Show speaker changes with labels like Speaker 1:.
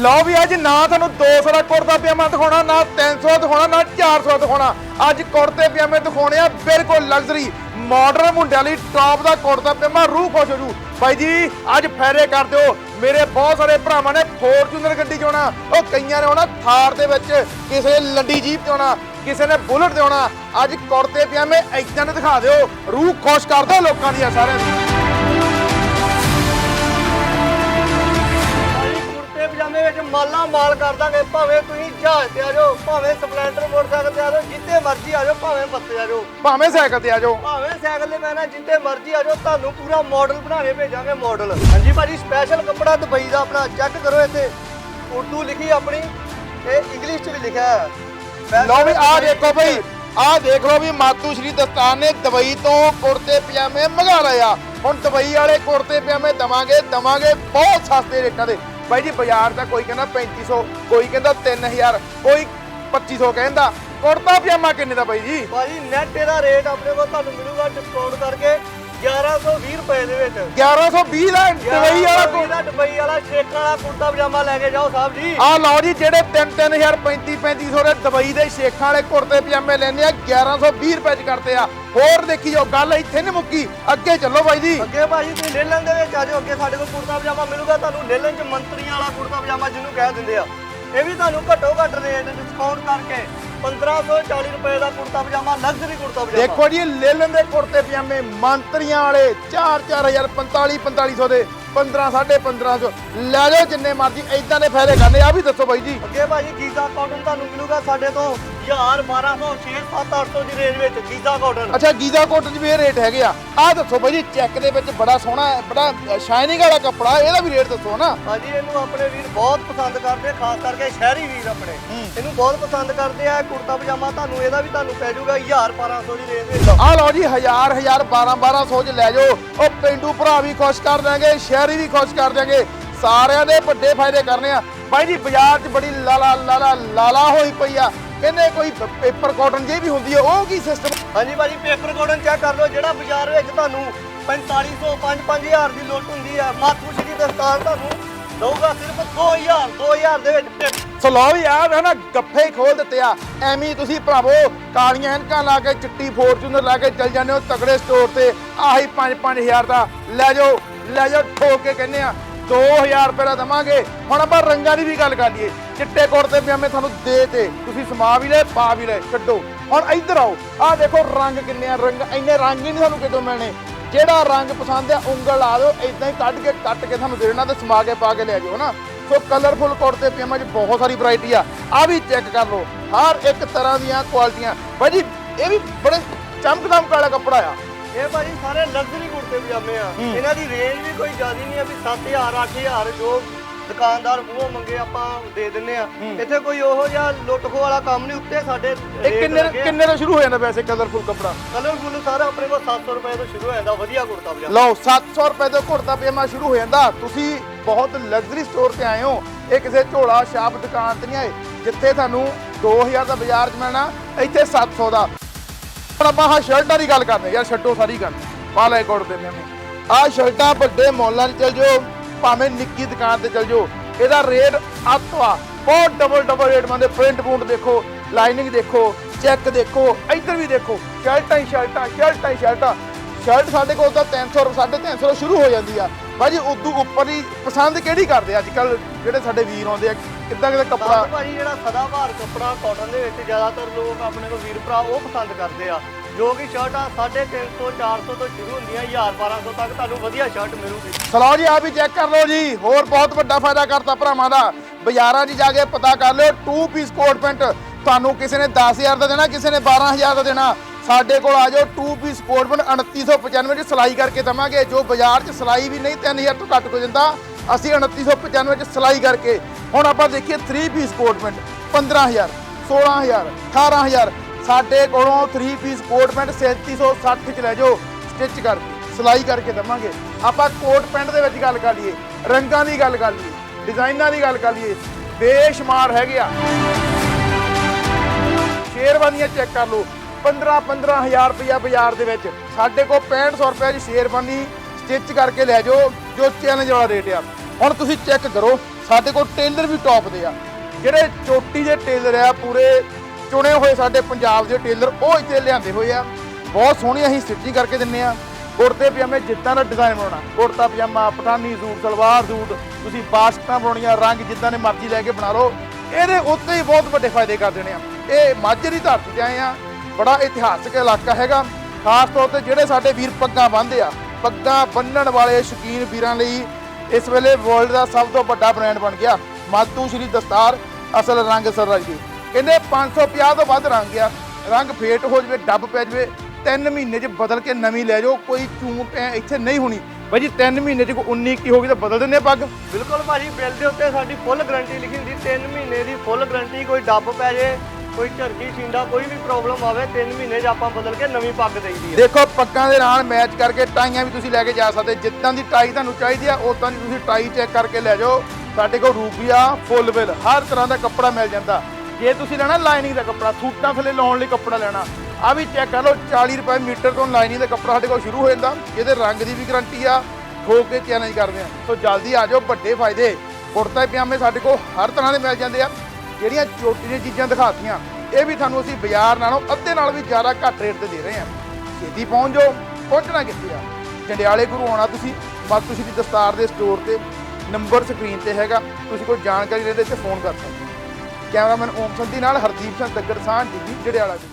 Speaker 1: ਲਓ ਵੀ ਅੱਜ ਨਾ ਤੁਹਾਨੂੰ 200 ਦਾ ਕੁੜਤਾ ਪਜਾਮਾ ਦਿਖਾਉਣਾ, ਨਾ 300 ਦਿਖਾਉਣਾ, ਨਾ 400 ਦਿਖਾਉਣਾ। ਅੱਜ ਕੁੜਤੇ ਪਜਾਮੇ ਦਿਖਾਉਣੇ ਆ ਬਿਲਕੁਲ ਲਗਜ਼ਰੀ ਮਾਡਰਨ ਮੁੰਡਿਆਂ ਲਈ ਟੌਪ ਦਾ ਕੁੜਤਾ ਪਜਾਮਾ, ਰੂਹ ਖੁਸ਼ ਹੋ ਜੂ। ਬਾਈ ਜੀ, ਅੱਜ ਫੈਰੇ ਕਰ ਦਿਓ। ਮੇਰੇ ਬਹੁਤ ਸਾਰੇ ਭਰਾਵਾਂ ਨੇ ਫੋਰਚੂਨਰ ਗੱਡੀ ਚ ਆਉਣਾ। ਉਹ ਕਈਆਂ ਨੇ ਆਉਣਾ ਥਾਰ ਦੇ ਵਿੱਚ, ਕਿਸੇ ਨੇ ਲੰਡੀ ਜੀਪ ਤੇ ਆਉਣਾ, ਕਿਸੇ ਨੇ ਬੁਲਟ ਤੇ ਆਉਣਾ। ਅੱਜ ਕੁੜਤੇ ਪਜਾਮੇ ਏਦਾਂ ਦੇ ਦਿਖਾ ਦਿਓ। ਰੂਹ ਖੁਸ਼ ਕਰ ਦਿਓ ਲੋਕਾਂ ਦੀਆਂ ਸਾਰਿਆਂ ਦੀ।
Speaker 2: ਮਾਲਾ ਮਾਲ ਕਰ ਦਾਂਗੇ ਭਾਵੇਂ ਤੁਸੀਂ ਜਹਾਜ਼ ਤੇ ਆ ਜਾਓ ਭਾਵੇਂ ਸਪਲੈਂਡਰ ਮੋਟਰਸਾਈਕਲ ਤੇ ਆ ਜਾਓ ਜਿੱਤੇ ਮਰਜ਼ੀ ਆ ਜਾਓ ਭਾਵੇਂ ਬੱਸ ਤੇ ਆ ਜਾਓ।
Speaker 1: ਭਾਵੇਂ ਸਾਈਕਲ ਤੇ ਆ ਜਾਓ।
Speaker 2: ਭਾਵੇਂ ਸਾਈਕਲ ਤੇ ਨਾ ਜਿੱਤੇ ਮਰਜ਼ੀ ਆ ਜਾਓ ਤੁਹਾਨੂੰ ਪੂਰਾ ਮਾਡਲ ਬਣਾ ਕੇ ਭੇਜਾਂਗੇ ਮਾਡਲ ਹਾਂਜੀ ਭਾਜੀ ਸਪੈਸ਼ਲ ਕੱਪੜਾ ਦੁਬਈ ਦਾ ਆਪਣਾ ਚੈੱਕ ਕਰੋ ਇੱਥੇ। ਉਰਦੂ ਲਿਖੀ ਆਪਣੀ ਤੇ ਇੰਗਲਿਸ਼ ਚ ਵੀ ਲਿਖਿਆ ਹੈ।
Speaker 1: ਲਓ ਵੀ
Speaker 2: ਦੁਬਈ
Speaker 1: ਦੇਖੋ ਬਈ ਆਹ ਦੇਖ ਲਓ ਵੀ ਮਾਤੂ ਸ਼੍ਰੀ ਦਸਤਾਨ ਨੇ ਦੁਬਈ ਤੋਂ ਕੁੜਤੇ ਪਜਾਮੇ ਮੰਗਾ ਲਏ ਆ। ਹੁਣ ਦੁਬਈ ਵਾਲੇ ਕੁੜਤੇ ਪਜਾਮੇ ਦਵਾਂਗੇ ਦਵਾਂਗੇ ਬਹੁਤ ਸਸਤੇ ਰੇਟਾਂ ਦੇ। ਬਾਈ ਜੀ, ਬਾਜ਼ਾਰ ਦਾ ਕੋਈ ਕਹਿੰਦਾ 3500 ਕੋਈ ਕਹਿੰਦਾ 3000 ਕੋਈ 2500 ਕਹਿੰਦਾ। ਕੁੜਤਾ ਪਜਾਮਾ ਕਿੰਨੇ ਦਾ ਬਾਈ ਜੀ?
Speaker 2: ਭਾਜੀ ਨੈਟ ਇਹਦਾ ਰੇਟ ਆਪਣੇ ਕੋਲ ਤੁਹਾਨੂੰ ਮਿਲੂਗਾ ਡਿਸਕਾਊਂਟ ਕਰਕੇ। 1120 ਰੁਪਏ ਦੇ ਵਿੱਚ।
Speaker 1: 1120 ਦਾ ਦੁਬਈ ਵਾਲਾ ਕੁ-
Speaker 2: ਦਾ ਦੁਬਈ ਵਾਲਾ ਸ਼ੇਖਾਂ ਵਾਲਾ ਕੁੜਤਾ ਪਜਾਮਾ ਲੈ ਕੇ ਜਾਓ ਸਾਹਿਬ ਜੀ।
Speaker 1: ਆਹ ਲਓ ਜੀ ਜਿਹੜੇ 3-3000 35-3500 ਦੇ ਦੁਬਈ ਦੇ ਸ਼ੇਖਾਂ ਵਾਲੇ ਕੁੜਤੇ ਪਜਾਮੇ ਲੈਣੇ ਆ 1120 ਰੁਪਏ ਚ ਕਰਦੇ ਆ। ਹੋਰ ਦੇਖੀ ਜਾਓ ਗੱਲ ਇੱਥੇ ਨਹੀਂ ਮੁੱਕੀ ਅੱਗੇ ਚੱਲੋ ਬਾਈ ਜੀ।
Speaker 2: ਅੱਗੇ ਭਾਜੀ ਤੁਸੀਂ ਲੇਲਨ ਦੇ ਵਿੱਚ ਆ ਜਾਓ ਅੱਗੇ ਸਾਡੇ ਕੋਲ ਕੁੜਤਾ ਪਜਾਮਾ ਮਿਲੂਗਾ ਤੁਹਾਨੂੰ ਲੇਲਨ ਚ ਮੰਤਰੀਆਂ ਵਾਲਾ ਕੁੜਤਾ ਪਜਾਮਾ ਜਿਹਨੂੰ ਕਹਿ ਦਿੰਦੇ ਆ। ਇਹ ਵੀ ਤੁਹਾਨੂੰ ਘੱਟੋ ਘੱਟ ਰੇਟ ਡਿਸਕਾਊਂਟ ਕਰਕੇ 1540 ਰੁਪਏ ਦਾ ਕੁੜਤਾ ਪਜਾਮਾ ਲਗਜ਼ਰੀ ਕੁੜਤਾ ਪਜਾਮਾ।
Speaker 1: ਦੇਖੋ ਜੀ ਲੇਲਨ ਦੇ ਕੁੜਤੇ ਪਜਾਮੇ ਮੰਤਰੀਆਂ ਵਾਲੇ 4-4000 45-4500 ਦੇ 15 1550 ਲੈ ਜਾਓ ਜਿੰਨੇ ਮਰਜ਼ੀ ਐਦਾਂ ਦੇ ਫਾਇਦੇ ਕਰਨੇ ਆ ਵੀ ਦੱਸੋ ਬਾਈ ਜੀ।
Speaker 2: ਅੱਗੇ ਭਾਜੀ ਗੀਜ਼ਾ ਕਾਟਨ ਤੁਹਾਨੂੰ ਮਿਲੂਗਾ ਸਾਡੇ ਤੋਂ। 1000 1200 6 7 800 ਦੀ ਰੇਂਜ ਵਿੱਚ ਗੀਜ਼ਾ ਕਾਟਨ
Speaker 1: ਅੱਛਾ ਗੀਜ਼ਾ ਕੋਟਨ 'ਚ ਵੀ ਇਹ ਰੇਟ ਹੈਗੇ ਆ। ਆਹ ਦੱਸੋ ਬਾਈ ਜੀ ਚੈੱਕ ਦੇ ਵਿੱਚ ਬੜਾ ਸੋਹਣਾ ਹੈ, ਬੜਾ ਸ਼ਾਈਨਿੰਗ ਵਾਲਾ ਕੱਪੜਾ ਇਹਦਾ ਵੀ ਰੇਟ ਦੱਸੋ ਨਾ।
Speaker 2: ਭਾਜੀ ਇਹਨੂੰ ਆਪਣੇ ਵੀਰ ਬਹੁਤ ਪਸੰਦ ਕਰਦੇ ਆ, ਖਾਸ ਕਰਕੇ ਸ਼ਹਿਰੀ ਵੀਰ ਆਪਣੇ। ਇਹਨੂੰ ਬਹੁਤ ਪਸੰਦ ਕਰਦੇ ਆ ਕੁੜਤਾ ਪਜਾਮਾ ਤੁਹਾਨੂੰ ਇਹਦਾ ਵੀ ਤੁਹਾਨੂੰ ਪੈ ਜਾਊਗਾ 1000 1200 ਦੀ ਰੇਂਜ ਵਿੱਚ।
Speaker 1: ਆਹ ਲਓ ਜੀ 1000 1000 12 1200 ਚ ਲੈ ਜਾਓ। ਉਹ ਪਿੰਡੂ ਭਰਾ ਵੀ ਖੁਸ਼ ਕਰ ਦਾਂਗੇ ਸ਼ਹਿਰੀ ਵੀ ਖੁਸ਼ ਕਰ ਦਾਂਗੇ ਸਾਰਿਆਂ ਦੇ ਵੱਡੇ ਫਾਇਦੇ ਕਰਨੇ ਆ। ਬਾਈ ਜੀ ਬਾਜ਼ਾਰ 'ਚ ਬੜੀ ਲਾਲਾ ਲਾਲਾ ਲਾਲਾ ਹੋਈ ਪਈ ਆ। ਕਹਿੰਦੇ ਕੋਈ ਪੇਪਰ ਕਾਟਨ ਜੇ ਵੀ ਹੁੰਦੀ ਆ ਉਹ ਕੀ ਸਿਸਟਮ
Speaker 2: ਹਾਂਜੀ ਭਾਜੀ ਪੇਪਰ ਕਾਟਨ ਚੈੱਕ ਕਰ ਲਓ ਜਿਹੜਾ ਬਾਜ਼ਾਰ ਵਿੱਚ ਤੁਹਾਨੂੰ 4500 5-5000 ਦੀ ਲੋਟ ਹੁੰਦੀ ਆ ਮਾਤੂ ਸ਼੍ਰੀ ਦਸਤਾਰ ਤੁਹਾਨੂੰ ਦਊਗਾ ਸਿਰਫ 2000 2000 ਦੇ ਵਿੱਚ
Speaker 1: ਸੋ ਲਓ ਵੀ ਆ ਵੇ ਨਾ ਗੱਫੇ ਹੀ ਖੋਲ ਦਿੱਤੇ ਆ। ਐਵੇਂ ਹੀ ਤੁਸੀਂ ਭਰਾਵੋ ਕਾਲੀਆਂ ਐਨਕਾਂ ਲਾ ਕੇ ਚਿੱਟੀ ਫੋਰਚੂਨਰ ਲਾ ਕੇ ਚੱਲ ਜਾਂਦੇ ਹੋ ਤਗੜੇ ਸਟੋਰ ਤੇ। ਆਹੀ 5-5000 ਦਾ ਲੈ ਜਾਓ ਲੈ ਜਾਓ ਠੋਕ ਕੇ ਕਹਿੰਦੇ ਆ 2000 ਰੁਪਏ ਦਾ ਦਵਾਂਗੇ। ਹੁਣ ਆਪਾਂ ਰੰਗਾਂ ਦੀ ਵੀ ਗੱਲ ਕਰ ਲਈਏ। ਚਿੱਟੇ ਕੁੜਤੇ ਪਜਾਮੇ ਤੁਹਾਨੂੰ ਦੇ ਤੇ। ਤੁਸੀਂ ਸਮਾ ਵੀ ਲੈ ਪਾ ਵੀ ਲੈ ਛੱਡੋ ਹੁਣ ਇੱਧਰ ਆਓ। ਆਹ ਦੇਖੋ ਰੰਗ ਕਿੰਨੇ ਆ, ਰੰਗ ਇੰਨੇ ਰੰਗ ਹੀ ਨਹੀਂ ਤੁਹਾਨੂੰ ਕਿਤੋਂ ਮਿਲਣੇ। ਜਿਹੜਾ ਰੰਗ ਪਸੰਦ ਆ, ਉਂਗਲ ਲਾ ਦਿਓ ਇਦਾਂ ਹੀ ਕੱਢ ਕੇ, ਕੱਟ ਕੇ ਤੁਹਾਨੂੰ ਦੇਣਾ ਤੇ ਸਮਾ ਕੇ ਪਾ ਕੇ ਲੈ ਜਾਓ, ਹਨਾ? ਸੋ ਕਲਰਫੁਲ ਕੁੜਤੇ ਪਜਾਮਾ 'ਚ ਬਹੁਤ ਸਾਰੀ ਵੈਰਾਈਟੀ ਆ। ਆ ਵੀ ਚੈੱਕ ਕਰ ਲਓ। ਹਰ ਇੱਕ ਤਰ੍ਹਾਂ ਦੀਆਂ ਕੁਆਲਿਟੀਆਂ ਬਾਈ ਜੀ, ਇਹ ਵੀ ਬੜੇ ਚਮਕਦਮਕ ਵਾਲਾ ਕੱਪੜਾ ਆ।
Speaker 2: ਇਹ ਭਾਜੀ ਸਾਰੇ ਲਗਜ਼ਰੀ ਕੁੜਤੇ ਪਜਾਮੇ ਆ। ਇਹਨਾਂ ਦੀ ਰੇਂਜ ਵੀ ਕੋਈ ਜ਼ਿਆਦਾ ਨਹੀਂ ਆ ਵੀ 7000 8000 ਜੋ ਦੁਕਾਨਦਾਰ ਮੂੰਹੋਂ ਮੰਗੇ ਆਪਾਂ ਦੇ ਦਿੰਨੇ ਆ। ਇੱਥੇ ਕੋਈ ਉਹੋ ਜਿਹਾ ਲੁੱਟਖੋ ਵਾਲਾ ਕੰਮ ਨਹੀਂ ਉੱਤੇ ਸਾਡੇ
Speaker 1: ਇਹ ਕਿੰਨੇ ਕਿੰਨੇ ਤੋਂ ਸ਼ੁਰੂ ਹੋ ਜਾਂਦਾ ਵੈਸੇ ਕਲਰਫੁਲ ਕੱਪੜਾ?
Speaker 2: ਕਲਰਫੁੱਲ ਸਾਰਾ ਆਪਣੇ ਕੋਲ 700 ਰੁਪਏ ਤੋਂ ਸ਼ੁਰੂ ਹੋ ਜਾਂਦਾ ਵਧੀਆ ਕੁੜਤਾ ਪਜਾਮਾ।
Speaker 1: ਲਓ 700 ਰੁਪਏ ਤੋਂ ਕੁੜਤਾ ਪਜਾਮਾ ਸ਼ੁਰੂ ਹੋ ਜਾਂਦਾ। ਤੁਸੀਂ ਬਹੁਤ ਲਗਜ਼ਰੀ ਸਟੋਰ ਤੇ ਆਏ ਹੋ। ਇਹ ਕਿਸੇ ਝੋਲਾ ਛਾਪ ਦੁਕਾਨ ਤੇ ਨਹੀਂ ਆਏ ਜਿੱਥੇ ਤੁਹਾਨੂੰ 2000 ਦਾ ਬਾਜ਼ਾਰ 'ਚ ਮਿਲਣਾ ਇੱਥੇ 700 ਦਾ। ਹੁਣ ਆਪਾਂ ਆਹ ਸ਼ਰਟਾਂ ਦੀ ਗੱਲ ਕਰਦੇ ਯਾਰ ਛੱਡੋ ਸਾਰੀ ਗੱਲ। ਪਾ ਲੈ ਕੁੜਤੇ ਪਜਾਮੇ ਆਹ ਸ਼ਰਟਾਂ ਵੱਡੇ ਮੌਲਾਂ 'ਚ ਚਲ ਜਾਓ। ਭਾਵੇਂ ਨਿੱਕੀ ਦੁਕਾਨ ਤੇ ਚਲ ਜਾਓ। ਇਹਦਾ ਰੇਟ ਅੱਤਵਾ ਬਹੁਤ ਡਬਲ ਡਬਲ ਰੇਟ ਮੰਦੇ ਪ੍ਰਿੰਟ ਪ੍ਰਿੰਟ ਦੇਖੋ ਲਾਈਨਿੰਗ ਦੇਖੋ ਚੈੱਕ ਦੇਖੋ, ਇੱਧਰ ਵੀ ਦੇਖੋ। ਸ਼ਰਟਾਂ ਹੀ ਸ਼ਰਟਾਂ ਸ਼ਰਟਾਂ ਹੀ ਸ਼ਰਟਾਂ। ਸ਼ਰਟ ਸਾਡੇ ਕੋਲ ਤਾਂ 300 ਰੁਪਏ 350 ਤੋਂ ਸ਼ੁਰੂ ਹੋ ਜਾਂਦੀ ਆ। ਭਾਜੀ, ਉਦੋਂ ਉੱਪਰ ਹੀ ਪਸੰਦ ਕਿਹੜੀ ਕਰਦੇ ਅੱਜ ਕੱਲ ਜਿਹੜੇ ਸਾਡੇ ਵੀਰ ਆਉਂਦੇ ਆ ਕਿੱਦਾਂ ਕਿੱਦਾਂ ਕੱਪੜਾ?
Speaker 2: ਭਾਜੀ ਜਿਹੜਾ ਸਦਾਬਹਾਰ ਕੱਪੜਾ ਕਾਟਨ ਦੇ ਵਿੱਚ ਜ਼ਿਆਦਾਤਰ ਲੋਕ ਆਪਣੇ ਕੋਲ ਵੀਰ ਭਰਾ ਉਹ ਪਸੰਦ ਕਰਦੇ ਆ। ਜੋ ਕਿ ਸ਼ਰਟਾਂ 350 400 ਤੋਂ ਸ਼ੁਰੂ ਹੁੰਦੀਆਂ 1000 1200 ਤੱਕ ਤੁਹਾਨੂੰ ਵਧੀਆ ਸ਼ਰਟ ਮਿਲੂਗੀ।
Speaker 1: ਸਲਾਓ ਜੀ ਆ ਵੀ ਚੈੱਕ ਕਰ ਲਓ ਜੀ। ਹੋਰ ਬਹੁਤ ਵੱਡਾ ਫਾਇਦਾ ਕਰਤਾ ਭਰਾਵਾਂ ਦਾ। ਬਾਜ਼ਾਰਾਂ 'ਚ ਜਾ ਕੇ ਪਤਾ ਕਰ ਲਿਓ 2 ਪੀਸ ਕੋਟ ਪੈਂਟ ਤੁਹਾਨੂੰ ਕਿਸੇ ਨੇ 10000 ਦਾ ਦੇਣਾ ਕਿਸੇ ਨੇ 12000 ਦਾ ਦੇਣਾ। ਸਾਡੇ ਕੋਲ ਆ ਜਾਓ 2 ਪੀਸ ਕੋਟ ਪੈਂਟ 2995 'ਚ ਸਿਲਾਈ ਕਰਕੇ ਦਵਾਂਗੇ। ਜੋ ਬਾਜ਼ਾਰ 'ਚ ਸਿਲਾਈ ਵੀ ਨਹੀਂ 3000 ਤੋਂ ਘੱਟ ਹੋ ਜਾਂਦਾ ਅਸੀਂ 2995 'ਚ ਸਿਲਾਈ ਕਰਕੇ ਹੁਣ ਆਪਾਂ ਦੇਖੀਏ 3 ਪੀਸ ਕੋਟ ਪੈਂਟ 15000 16000 18000 ਸਾਡੇ ਕੋਲੋਂ 3 ਪੀਸ ਕੋਟ ਪੈਂਟ 3760 'ਚ ਲੈ ਜਾਓ ਸਟਿਚ ਕਰਕੇ ਸਿਲਾਈ ਕਰਕੇ ਦਵਾਂਗੇ। ਆਪਾਂ ਕੋਟ ਪੈਂਟ ਦੇ ਵਿੱਚ ਗੱਲ ਕਰ ਲਈਏ, ਰੰਗਾਂ ਦੀ ਗੱਲ ਕਰ ਲਈਏ ਡਿਜ਼ਾਈਨਾਂ ਦੀ ਗੱਲ ਕਰ ਲਈਏ, ਬੇਸ਼ਮਾਰ ਹੈਗੇ ਆ। ਸ਼ੇਰਵਾਨੀਆਂ ਚੈੱਕ ਕਰ ਲਓ 15 15000 ਰੁਪਇਆ ਬਾਜ਼ਾਰ ਦੇ ਵਿੱਚ, ਸਾਡੇ ਕੋਲ 6500 ਰੁਪਏ ਦੀ ਸ਼ੇਰਵਾਨੀ ਸਟਿਚ ਕਰਕੇ ਲੈ ਜਾਓ, ਜੋ ਚੈਲੰਜ ਵਾਲਾ ਰੇਟ ਆ। ਹੁਣ ਤੁਸੀਂ ਚੈੱਕ ਕਰੋ, ਸਾਡੇ ਕੋਲ ਟੇਲਰ ਵੀ ਟੌਪ ਦੇ ਆ। ਜਿਹੜੇ ਚੋਟੀ ਦੇ ਟੇਲਰ ਆ, ਪੂਰੇ ਚੁਣੇ ਹੋਏ ਸਾਡੇ ਪੰਜਾਬ ਦੇ ਟੇਲਰ, ਉਹ ਇੱਥੇ ਲਿਆਂਦੇ ਹੋਏ ਆ। ਬਹੁਤ ਸੋਹਣੀ ਅਸੀਂ ਸਟਿਚਿੰਗ ਕਰਕੇ ਦਿੰਨੇ ਆ। ਕੁੜਤੇ ਪਜਾਮੇ ਜਿੱਦਾਂ ਦਾ ਡਿਜ਼ਾਈਨ ਬਣਾਉਣਾ। ਕੁੜਤਾ ਪਜਾਮਾ, ਪਠਾਨੀ ਸੂਟ, ਸਲਵਾਰ ਸੂਟ, ਤੁਸੀਂ ਬਾਸਕਟਾਂ ਬਣਾਉਣੀਆਂ, ਰੰਗ ਜਿੱਦਾਂ ਦੇ ਮਰਜ਼ੀ ਲੈ ਕੇ ਬਣਾ ਲਓ। ਇਹਦੇ ਉੱਤੇ ਹੀ ਬਹੁਤ ਵੱਡੇ ਫਾਇਦੇ ਕਰ ਦੇਣੇ ਆ। ਇਹ ਮਾਝੇ ਦੀ ਧਰਤੀ ਤੇ ਆਏ ਆ। ਬੜਾ ਇਤਿਹਾਸਕ ਇਲਾਕਾ ਹੈਗਾ। ਖਾਸ ਤੌਰ ਤੇ ਜਿਹੜੇ ਸਾਡੇ ਵੀਰ ਪੱਗਾਂ ਬੰਨ੍ਹਦੇ ਆ। ਪੱਗਾਂ ਬੰਨਣ ਵਾਲੇ ਸ਼ੌਕੀਨ ਵੀਰਾਂ ਲਈ ਇਸ ਵੇਲੇ ਵਰਲਡ ਦਾ ਸਭ ਤੋਂ ਵੱਡਾ ਬ੍ਰਾਂਡ ਬਣ ਗਿਆ, ਮਾਤੂ ਸ਼੍ਰੀ ਦਸਤਾਰ, ਅਸਲ ਰੰਗ ਸਰਰਾਈ ਦੀ। ਕਹਿੰਦੇ 550 ਤੋਂ ਵੱਧ ਰੰਗ ਆ। ਰੰਗ ਫੇਟ ਹੋ ਜਵੇ, ਡੱਬ ਪੈ ਜਵੇ 3 ਮਹੀਨੇ 'ਚ ਬਦਲ ਕੇ ਨਵੀਂ ਲੈ ਜਾਓ, ਕੋਈ ਚੂੰ ਐ ਇੱਥੇ ਨਹੀਂ ਹੋਣੀ। ਬਾਈ ਜੀ 3 ਮਹੀਨੇ 'ਚ ਕੋਈ 19 ਕੀ ਹੋ ਗਈ ਤਾਂ ਬਦਲ ਦਿੰਦੇ ਪੱਗ।
Speaker 2: ਬਿਲਕੁਲ ਭਾਜੀ, ਬਿੱਲ ਦੇ ਉੱਤੇ ਸਾਡੀ ਫੁੱਲ ਗਾਰੰਟੀ ਲਿਖੀ ਹੁੰਦੀ 3 ਮਹੀਨੇ ਦੀ ਫੁੱਲ ਗਾਰੰਟੀ ਕੋਈ ਡੱਬ ਪੈ ਜੇ ਕੋਈ ਝਰਕੀ ਛਿੰਡਾ ਕੋਈ ਵੀ ਪ੍ਰੋਬਲਮ ਆਵੇ 3 ਮਹੀਨੇ 'ਚ ਆਪਾਂ ਬਦਲ ਕੇ ਨਵੀਂ ਪੱਗ ਦੇਈਦੀ ਹੈ
Speaker 1: ਦੇਖੋ, ਪੱਗਾਂ ਦੇ ਨਾਲ ਮੈਚ ਕਰਕੇ ਟਾਈਆਂ ਵੀ ਤੁਸੀਂ ਲੈ ਕੇ ਜਾ ਸਕਦੇ। ਜਿੱਦਾਂ ਦੀ ਟਾਈ ਤੁਹਾਨੂੰ ਚਾਹੀਦੀ ਆ ਉਦਾਂ ਦੀ ਤੁਸੀਂ ਟਾਈ ਚੈੱਕ ਕਰਕੇ ਲੈ ਜਾਓ। ਸਾਡੇ ਕੋਲ ਰੂਪੀਆ ਫੁੱਲ ਬਿੱਲ ਹਰ ਤਰ੍ਹਾਂ ਦਾ ਕੱਪੜਾ ਮਿਲ ਜਾਂਦਾ। ਜੇ ਤੁਸੀਂ ਲੈਣਾ ਲਾਈਨਿੰਗ ਦਾ ਕੱਪੜਾ, ਸੂਟਾਂ ਥੱਲੇ ਲਾਉਣ ਲਈ ਕੱਪੜਾ ਲੈਣਾ ਆ ਵੀ ਚੈੱਕ ਕਰ ਲਓ 40 ਰੁਪਏ ਮੀਟਰ ਤੋਂ ਲਾਈਨਿੰਗ ਦਾ ਕੱਪੜਾ ਸਾਡੇ ਕੋਲ ਸ਼ੁਰੂ ਹੋ ਜਾਂਦਾ। ਇਹਦੇ ਰੰਗ ਦੀ ਵੀ ਗਾਰੰਟੀ ਆ, ਠੋਕ ਕੇ ਚੈਲੰਜ ਕਰਦੇ ਆ। ਸੋ ਜਲਦੀ ਆ ਜਾਓ, ਵੱਡੇ ਫਾਇਦੇ। ਕੁੜਤਾ ਪਜਾਮੇ ਸਾਡੇ ਕੋਲ ਹਰ ਤਰ੍ਹਾਂ ਦੇ ਮਿਲ ਜਾਂਦੇ ਆ। ਜਿਹੜੀਆਂ ਚੋਟੀ ਦੀਆਂ ਚੀਜ਼ਾਂ ਦਿਖਾਤੀਆਂ, ਇਹ ਵੀ ਤੁਹਾਨੂੰ ਅਸੀਂ ਬਾਜ਼ਾਰ ਨਾਲੋਂ ਅੱਧੇ ਨਾਲ ਵੀ ਜ਼ਿਆਦਾ ਘੱਟ ਰੇਟ ਤੇ ਦੇ ਰਹੇ ਹਾਂ। ਛੇਤੀ ਪਹੁੰਚ ਜਾਓ, ਪਹੁੰਚਣਾ ਕਿੱਥੇ ਆ? ਜੰਡਿਆਲੇ ਗੁਰੂ ਆਉਣਾ ਤੁਸੀਂ ਮਾਤੂ ਸ਼੍ਰੀ ਦਸਤਾਰ ਦੇ ਸਟੋਰ ਤੇ ਨੰਬਰ ਸਕਰੀਨ ਤੇ ਹੈਗਾ, ਤੁਸੀਂ ਕੋਈ ਜਾਣਕਾਰੀ ਲੈਣ ਤੇ ਫੋਨ ਕਰ ਸਕਦੇ ਹੋ। ਕੈਮਰਾਮੈਨ ਓਮ ਸੰਧੀ ਨਾਲ ਹਰਦੀਪ ਸਿੰਘ ਦੱਗੜ ਸਾਹ ਟੀਵੀ, ਜੰਡਿਆਲਾ ਜੀ।